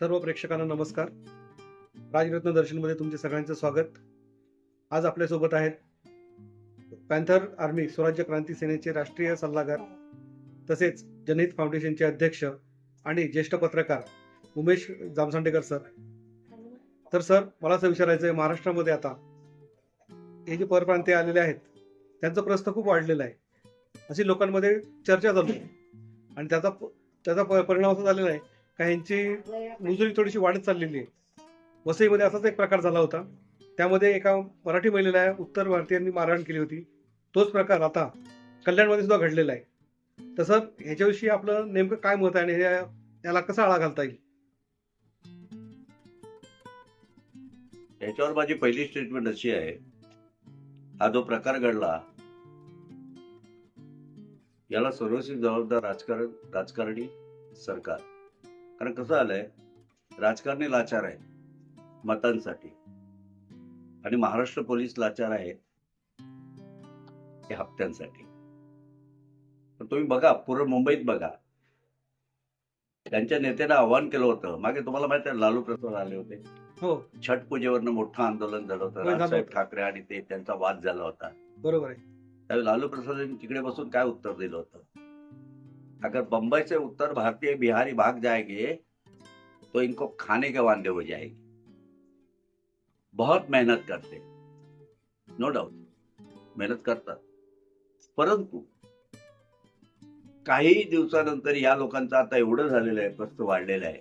सर्व प्रेक्षकांना नमस्कार. राजरत्न दर्शनमध्ये तुमचे सगळ्यांचं स्वागत. आज आपल्यासोबत आहेत पॅन्थर आर्मी स्वराज्य क्रांती सेनेचे राष्ट्रीय सल्लागार तसेच जनहित फाउंडेशनचे अध्यक्ष आणि ज्येष्ठ पत्रकार उमेश जामसांडेकर सर. तर सर मला असं विचारायचं आहे महाराष्ट्रामध्ये आता हे जे परप्रांतीय आलेले आहेत त्यांचं प्रस्थ खूप वाढलेला आहे. अशी लोकांमध्ये चर्चा चालू आहे. आणि त्याचा त्याचा परिणाम असा झालेला आहे का ह्यांची मजुरी थोडीशी वाढत चाललेली आहे. वसईमध्ये असाच एक प्रकार झाला होता. त्यामध्ये एका मराठी महिलेला उत्तर भारतीयांनी मारहाण केली होती. तोच प्रकार आता कल्याणमध्ये सुद्धा घडलेला आहे. तसं ह्याच्याविषयी आपलं नेमकं काय मत आहे आणि याला कसा आळा घालता येईल? याच्यावर माझी पहिली स्टेटमेंट अशी आहे. हा जो प्रकार घडला याला सर्वस्वी जबाबदार राजकारण राजकारणी सरकार. कारण कसं आलंय? राजकारणी लाचार आहे मतांसाठी. आणि महाराष्ट्र पोलीस लाचार आहे हप्त्यांसाठी. पण तुम्ही बघा पूर्ण मुंबईत बघा. त्यांच्या नेत्यानं आव्हान केलं होतं. मागे तुम्हाला माहिती आहे लालू प्रसाद आले होते. हो. छठ पूजेवरनं मोठं आंदोलन झालं होतं. राजसाहेब. ठाकरे आणि ते त्यांचा वाद झाला होता. बरोबर आहे. त्यावेळी लालू प्रसाद तिकडे बसून काय उत्तर दिलं होतं? अगर बंबई से उत्तर भारतीय बिहारी भाग जाएंगे तो इनको खाने के वांदे हो जाएगी। बहुत मेहनत करते। नो डाऊट मेहनत करतात। परंतु काही दिवसानंतर या लोकांचं आता एवढं झालेलं आहे प्रस्त वाढलेलं आहे।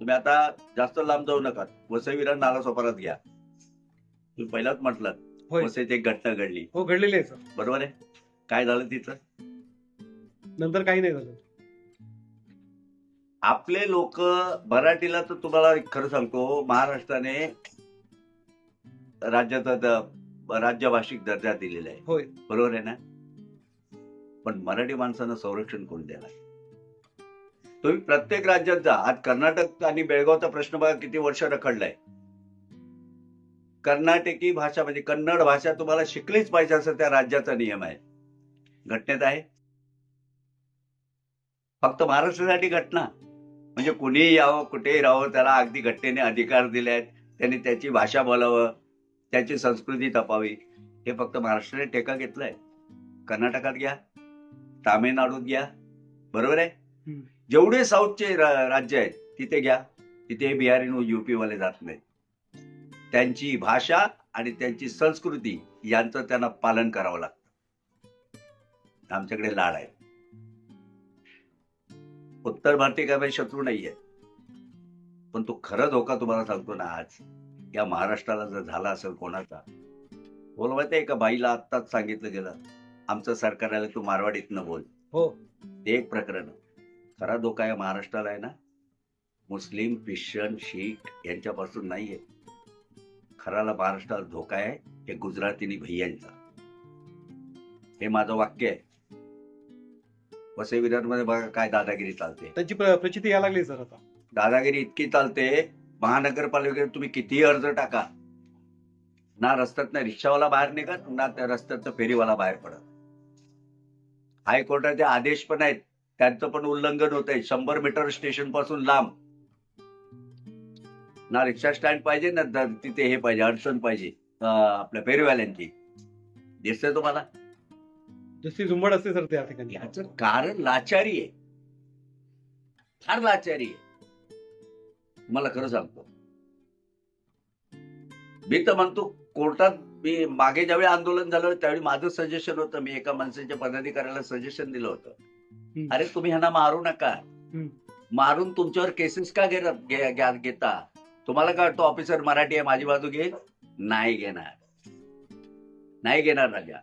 तुम्ही आता जास्त लांब जाऊ नका वसईवीरा नाला सोपारात घ्या। तुम्ही पहिलाच म्हटलं होय. वसईत एक घटना घडली. हो घडलेली आहे सर. बरोबर आहे? काय झालं तिचं नंतर काही नाही झालं. आपले लोक मराठीला तर तुम्हाला खरं सांगतो महाराष्ट्राने राज्याचा द- राज्यभाषिक दर्जा दिलेला आहे. होय. बरोबर आहे ना? पण मराठी माणसांना संरक्षण कोण देणार? तुम्ही प्रत्येक राज्यात जा. आज कर्नाटक आणि बेळगावचा प्रश्न बघा किती वर्ष रखडलाय. कर्नाटकी भाषा म्हणजे कन्नड भाषा तुम्हाला शिकलीच पाहिजे असं त्या राज्याचा नियम आहे. घटनेत आहे. फक्त महाराष्ट्रासाठी घटना. म्हणजे कुणीही यावं कुठेही राहावं त्याला अगदी घटनेने अधिकार दिले आहेत. त्यांनी त्याची भाषा बोलावं त्याची संस्कृती जपावी. हे फक्त महाराष्ट्राने टेका घेतलाय. कर्नाटकात घ्या तामिळनाडूत घ्या. बरोबर आहे. जेवढे साऊथचे राज्य आहेत तिथे घ्या. तिथे बिहारी युपी वाले जात नाहीत. त्यांची भाषा आणि त्यांची संस्कृती यांचं त्यांना पालन करावं लागतं. आमच्याकडे लाड आहे उत्तर भारतीय काय माझे शत्रू नाहीये. पण तो खरा धोका तुम्हाला सांगतो ना आज. या महाराष्ट्राला जर झाला असेल कोणाचा बोल माहिती आहे का? बाईला आत्ताच सांगितलं गेलं. आमचं सरकार आलं तू मारवाडीत न बोल. हो. ते एक प्रकरण खरा धोका या महाराष्ट्राला आहे ना? मुस्लिम ख्रिश्चन शीख यांच्यापासून नाहीये. खराला महाराष्ट्राला धोका आहे हे गुजरातीनी भैयांचा. हे माझं वाक्य आहे. वसई विरारमध्ये बघा काय दादागिरी चालते. त्यांची प्र- प्रचिती यायला लागली सर आता. दादागिरी इतकी चालते. महानगरपालिकेत तुम्ही कितीही अर्ज टाका. ना रस्त्यात ना रिक्षावाला बाहेर निघत ना त्या रस्त्यात फेरीवाला बाहेर पडत. हायकोर्टाचे आदेश पण आहेत. त्यांचं पण उल्लंघन होत आहे शंभर मीटर स्टेशनपासून लांब. ना रिक्षा स्टँड पाहिजे ना तिथे हे पाहिजे अडचण पाहिजे आपल्या फेरीवाल्यांची. दिसतंय तुम्हाला? जशी झुंबड असते सर त्या ठिकाणी. याचं कारण लाचारी आहे. फार लाचारी आहे. तुम्हाला खरं सांगतो. मी तर म्हणतो कोर्टात मी मागे ज्यावेळी आंदोलन झालं त्यावेळी माझं सजेशन होतं. मी एका माणसाच्या पदाधिकाऱ्याला सजेशन दिलं होतं. अरे तुम्ही ह्यांना मारू नका. मारून तुमच्यावर केसेस का घेता? तुम्हाला काय वाटतं ऑफिसर मराठी आहे माझी बाजू घे नाही घेणार. नाही घेणार राजा.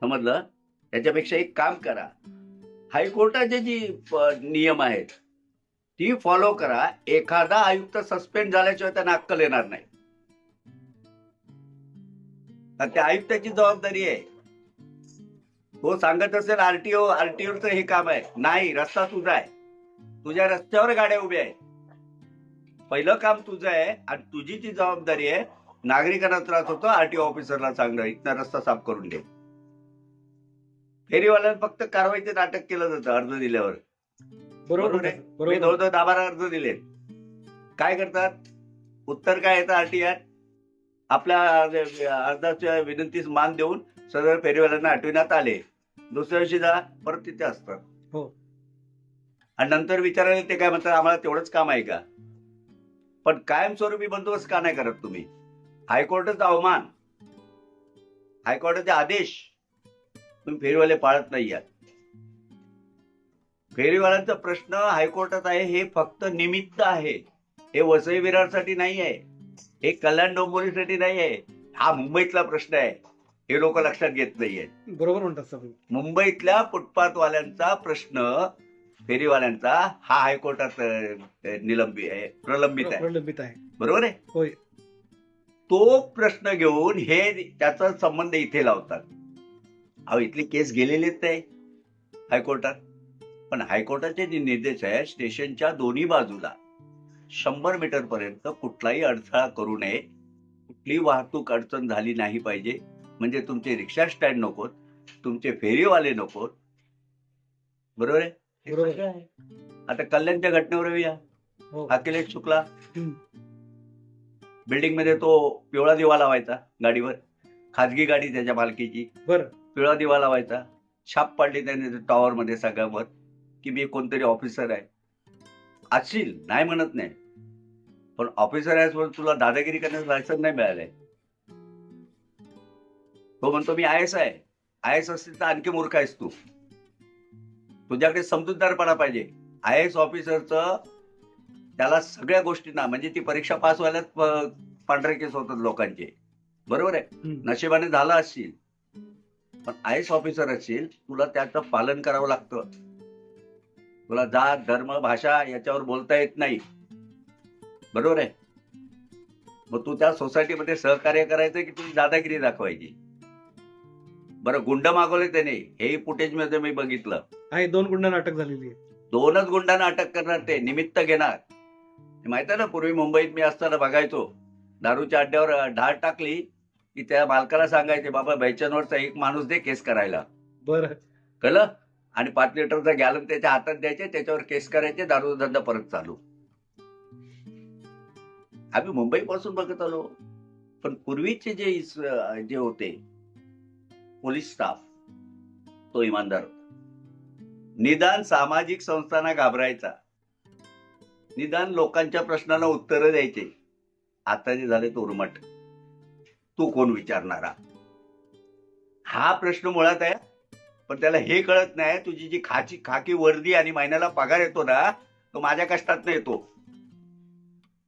समजलं? त्याच्यापेक्षा एक काम करा. हायकोर्टाचे जी नियम आहेत ती फॉलो करा. एखादा आयुक्त सस्पेंड झाल्याशिवाय त्यांना अक्कल येणार नाही. त्या आयुक्ताची जबाबदारी आहे. तो सांगत असेल आरटीओ आरटीओचं हे काम आहे. नाही रस्ता तुझा आहे. तुझ्या रस्त्यावर गाड्या उभ्या आहेत. पहिलं काम तुझं आहे आणि तुझी ती जबाबदारी आहे नागरिकांना त्रास होतो आरटीओ ऑफिसरला सांगणं इथनं रस्ता साफ करून दे फेरीवाल्याला फक्त कारवाईचे नाटक केलं जातं अर्ज दिल्यावर. बरोबर आहे. मी जवळजवळ दहा बारा अर्ज दिले. काय करतात? उत्तर काय येतं आरटीआर? आपल्या अर्जाच्या विनंतीस मान देऊन सदर फेरीवाल्यांना आठविण्यात आले. दुसऱ्या दिवशी जा परत तिथे असतात. हो. आणि नंतर विचारायला ते काय म्हणतात आम्हाला तेवढंच काम आहे का? पण कायमस्वरूपी बंदोबस्त का नाही करत तुम्ही? हायकोर्टाचा अवमान हायकोर्टाचे आदेश तुम्ही फेरीवाले पाळत नाही आहात. फेरीवाल्यांचा प्रश्न हायकोर्टात आहे हे फक्त निमित्त आहे. हे वसई विरारसाठी नाही आहे. हे कल्याण डोंबिवलीसाठी नाही आहे. हा मुंबईतला प्रश्न आहे. हे लोक लक्षात घेत नाहीये बरोबर म्हणतात. मुंबईतल्या फुटपाथवाल्यांचा प्रश्न फेरीवाल्यांचा हा हायकोर्टात निलंबित आहे प्रलंबित आहे. प्रलंबित आहे. बरोबर आहे? होय. तो प्रश्न घेऊन हे त्याचा संबंध इथे लावतात. अहो इथली केस गेलेलीच नाही हायकोर्टात. पण हायकोर्टाचे जे निर्देश आहे स्टेशनच्या दोन्ही बाजूला शंभर मीटर पर्यंत कुठलाही अडथळा करू नये. कुठलीही वाहतूक अडचण झाली नाही पाहिजे. म्हणजे तुमचे रिक्षा स्टँड नकोत तुमचे फेरीवाले नकोत. बरोबर आहे? बरोबर. सगळं आहे. आता कल्याणच्या घटनेवर येऊया. हो. अखिलेश शुक्ला. बिल्डिंगमध्ये तो पिवळा दिवा लावायचा गाडीवर. खाजगी गाडी त्याच्या मालकीची. बरं. पिवळा दिवा लावायचा. छाप पाडली त्याने टॉवर मध्ये सगळ्यावर की मी कोणतरी ऑफिसर आहे. असशील नाही म्हणत नाही. पण ऑफिसर आहेस म्हणून तुला दादागिरी करण्याचं लायसन नाही मिळालंय. तो म्हणतो मी आय एस आहे. आय एस असतील तर आणखी मूर्ख आहेस तू. तुझ्याकडे समजूतदारपणा पाहिजे. आय एस ऑफिसरचं त्याला सगळ्या गोष्टींना म्हणजे ती परीक्षा पास व्हायलाच पांढरे केस होतात लोकांचे. बरोबर आहे. नशिबाने झाला असशील. पण आय एस ऑफिसर असशील तुला त्याचं पालन करावं लागतं. तुला जात धर्म भाषा याच्यावर बोलता येत नाही. बरोबर आहे? मग तू त्या सोसायटीमध्ये सहकार्य करायचं की तुझी दादागिरी दाखवायची? बरं गुंड मागवले त्याने. हेही फुटेजमध्ये मी बघितलं. आहे दोन गुंडांना अटक झालेली आहे दोनच गुंडांना अटक करणार ते निमित्त घेणार. हे माहीत आहे ना पूर्वी मुंबईत मी असताना बघायचो. दारूच्या अड्ड्यावर ढाळ टाकली की त्या मालकाला सांगायचे बाबा बैचनवरचा एक माणूस दे केस करायला. बरं. कळलं? आणि पाच लिटरचा गॅलन त्याच्या हातात द्यायचे त्याच्यावर केस करायचे दारूचा धंदा परत चालू. आम्ही मुंबई पासून बघत आलो. पण पूर्वीचे जे जे होते पोलीस स्टाफ तो इमानदार होता. निदान सामाजिक संस्थांना घाबरायचा. निदान लोकांच्या प्रश्नांना उत्तरं द्यायचे. आता जे झाले तो उर्मट. तू कोण विचारणारा? हा प्रश्न मुळात आहे पण त्याला हे कळत नाही तुझी जी खाची खाकी वर्दी आणि महिन्याला पगार येतो ना तो माझ्या कष्टात येतो.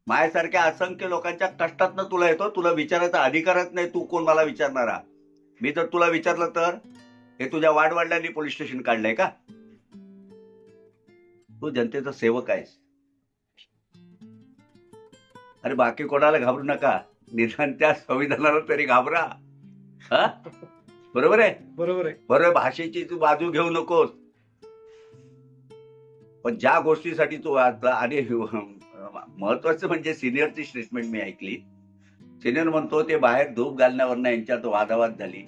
माझ्यासारख्या असंख्य लोकांच्या कष्टातनं तुला येतो तुला विचारायचा अधिकारच नाही तू कोण मला विचारणारा? मी जर तुला विचारलं तर हे तुझ्या वाडवडिलांनी पोलीस स्टेशन काढलंय का? तू जनतेचा सेवक आहेस. अरे बाकी कोणाला घाबरू नका. निदान त्या संविधानाला तरी घाबरा. हा? बरोबर आहे? बरोबर आहे. बरं भाषेची तू बाजू घेऊ नकोस. पण ज्या गोष्टीसाठी तू वाचला आणि महत्वाचं म्हणजे सिनियरची स्टेटमेंट मी ऐकली. सिनियर म्हणतो ते बाहेर धूप घालण्यावरनं यांच्यात वादावाद झाली.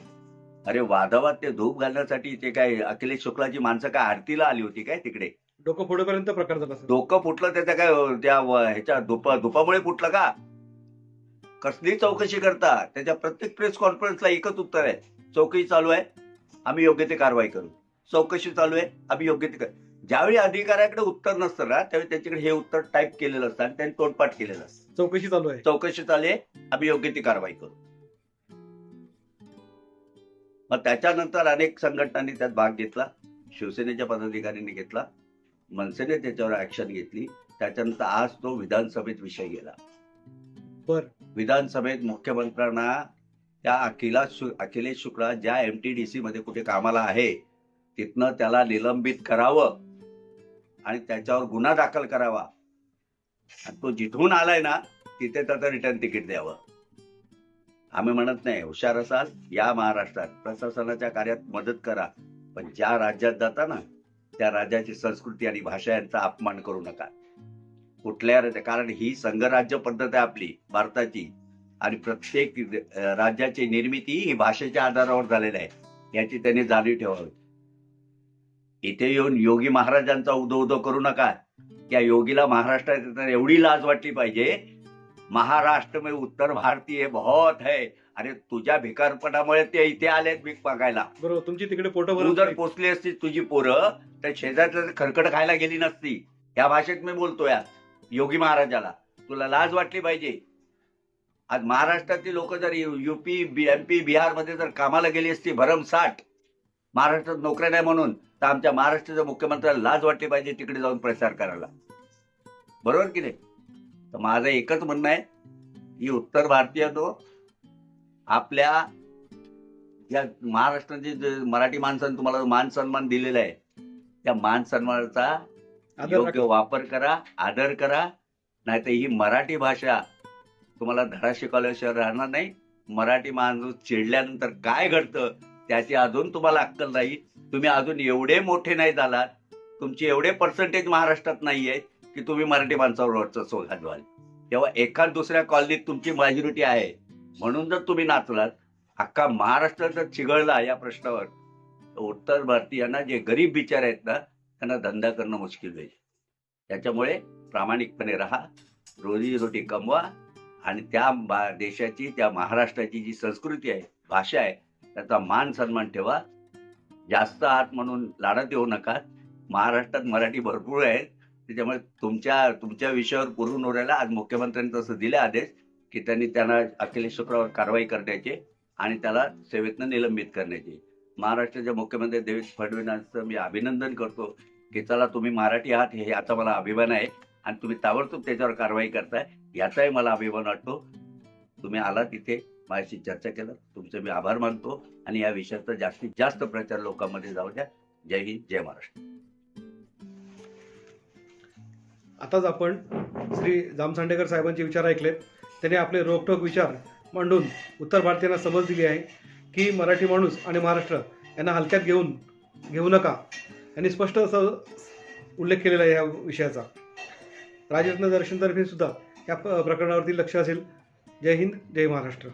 अरे वादावाद ते धूप घालण्यासाठी ते काय अखिलेश शुक्लाची माणसं काय आरतीला आली होती काय तिकडे? डोकं फोडेपर्यंत प्रकार झाला डोकं फुटलं त्याच्या काय त्या ह्याच्या धुपा धुपामुळे फुटलं का? कसली चौकशी करता? त्याच्या प्रत्येक प्रेस कॉन्फरन्सला एकच उत्तर आहे. चौकशी चालू आहे आम्ही योग्य ते कारवाई करू. चौकशी चालू आहे आम्ही योग्य ते कर ज्यावेळी अधिकाऱ्याकडे उत्तर नसतं ना त्यावेळी त्याच्याकडे हे उत्तर टाईप केलेलं असतं आणि त्यांनी तोंडपाठ केलेलं असतं. चौकशी चालू आहे. चौकशी चालू आहे. आम्ही योग्य ती कारवाई करू. मग त्याच्यानंतर अनेक संघटनांनी त्यात भाग घेतला. शिवसेनेच्या पदाधिकाऱ्यांनी घेतला. मनसेने त्याच्यावर ऍक्शन घेतली. त्याच्यानंतर आज तो विधानसभेत विषय गेला. बर. विधानसभेत मुख्यमंत्र्यांना त्या अखिलाश अखिलेश शुक्ला ज्या एमटीडीसी मध्ये कुठे कामाला आहे तिथनं त्याला निलंबित करावं. आणि त्याच्यावर गुन्हा दाखल करावा. आणि तो जिथून आलाय ना तिथे त्याचं रिटर्न तिकीट द्यावं. आम्ही म्हणत नाही हुशार असाल या महाराष्ट्रात प्रशासनाच्या कार्यात मदत करा. पण ज्या राज्यात जाता ना त्या राज्याची संस्कृती आणि भाषा यांचा अपमान करू नका. कुठल्या कारण ही संघराज्य पद्धत आहे आपली भारताची. आणि प्रत्येक राज्याची निर्मिती ही भाषेच्या आधारावर झालेली आहे. याची त्यांनी जाणीव ठेवावी. इथे येऊन योगी महाराजांचा उदो उदो करू नका. त्या योगीला महाराष्ट्रात एवढी लाज वाटली पाहिजे महाराष्ट्र में उत्तर भारतीय बहुत है. अरे तुझ्या भिकारपणामुळे ते इथे आलेत भीक मागायला. बरोबर तुमची तिकडे पोटं तू जर. पोचली असती तुझी पोरं तर शेजारचं खरकट खायला गेली नसती. या भाषेत मी बोलतोय आज योगी महाराजाला. तुला लाज वाटली पाहिजे. आज महाराष्ट्रातली लोक जर युपी एमपी बिहारमध्ये जर कामाला गेली असती भरमसाठ महाराष्ट्रात नोकऱ्या नाही म्हणून तर आमच्या महाराष्ट्राच्या मुख्यमंत्र्याला लाज वाटली पाहिजे तिकडे जाऊन प्रचार करायला. बरोबर की नाही? तर माझं एकच म्हणणं आहे की उत्तर भारतीय तो आपल्या या महाराष्ट्राचे मराठी माणसांनी तुम्हाला मान सन्मान दिलेला आहे त्या मान सन्मानाचा योग्य. वापर करा आदर करा. नाहीतर ही मराठी भाषा तुम्हाला धडा शिकवल्याशिवाय राहणार नाही. मराठी माणूस चिडल्यानंतर काय घडतं? त्याची अजून तुम्हाला अक्कल नाही. तुम्ही अजून एवढे मोठे नाही झालात. तुमचे एवढे पर्सेंटेज महाराष्ट्रात नाही आहेत की तुम्ही मराठी माणसावर वर्चस्व घालवाल तेव्हा एखाद दुसऱ्या कॉलनीत तुमची मेजॉरिटी आहे. म्हणून जर तुम्ही नाचलात अख्खा महाराष्ट्र जर चिघळला या प्रश्नावर उत्तर भारतीयांना जे गरीब बिचार आहेत ना त्यांना धंदा करणं मुश्किल होईल. त्याच्यामुळे प्रामाणिकपणे राहा रोजी रोटी कमवा आणि त्या देशाची त्या महाराष्ट्राची जी संस्कृती आहे भाषा आहे त्याचा मान सन्मान ठेवा. जास्त आत म्हणून लाडत येऊ नका. महाराष्ट्रात मराठी भरपूर आहेत. त्याच्यामुळे तुमच्या तुमच्या विषयावर पुरून उरायला आज मुख्यमंत्र्यांनी तसं दिले आदेश की त्यांनी त्यांना अखिलेश शुक्रावर कारवाई करण्याचे आणि त्याला सेवेतनं निलंबित करण्याची. महाराष्ट्राचे मुख्यमंत्री देवेंद्र फडणवीसांचं मी अभिनंदन करतो की चला तुम्ही मराठी आहात हे याचा मला अभिमान आहे आणि तुम्ही ताबडतोब त्याच्यावर कारवाई करताय. याचाही मला अभिमान वाटतो. तुम्ही आला तिथे माझ्याशी चर्चा केलं. तुमचे मी आभार मानतो आणि या विषयाचा जास्तीत जास्त प्रचार लोकांमध्ये जाऊ द्या. जय हिंद जय महाराष्ट्र. आताच आपण श्री जामसांडेकर साहेबांचे विचार ऐकलेत. त्यांनी आपले रोखठोक विचार मांडून उत्तर भारतीयांना समज दिली आहे की मराठी माणूस आणि महाराष्ट्र यांना हलक्यात घेऊन घेऊ नका. यांनी स्पष्ट असं उल्लेख केलेला आहे या विषयाचा. राजरत्न दर्शनतर्फे सुद्धा या प्रकरणावरती लक्ष असेल. जय हिंद जय महाराष्ट्र.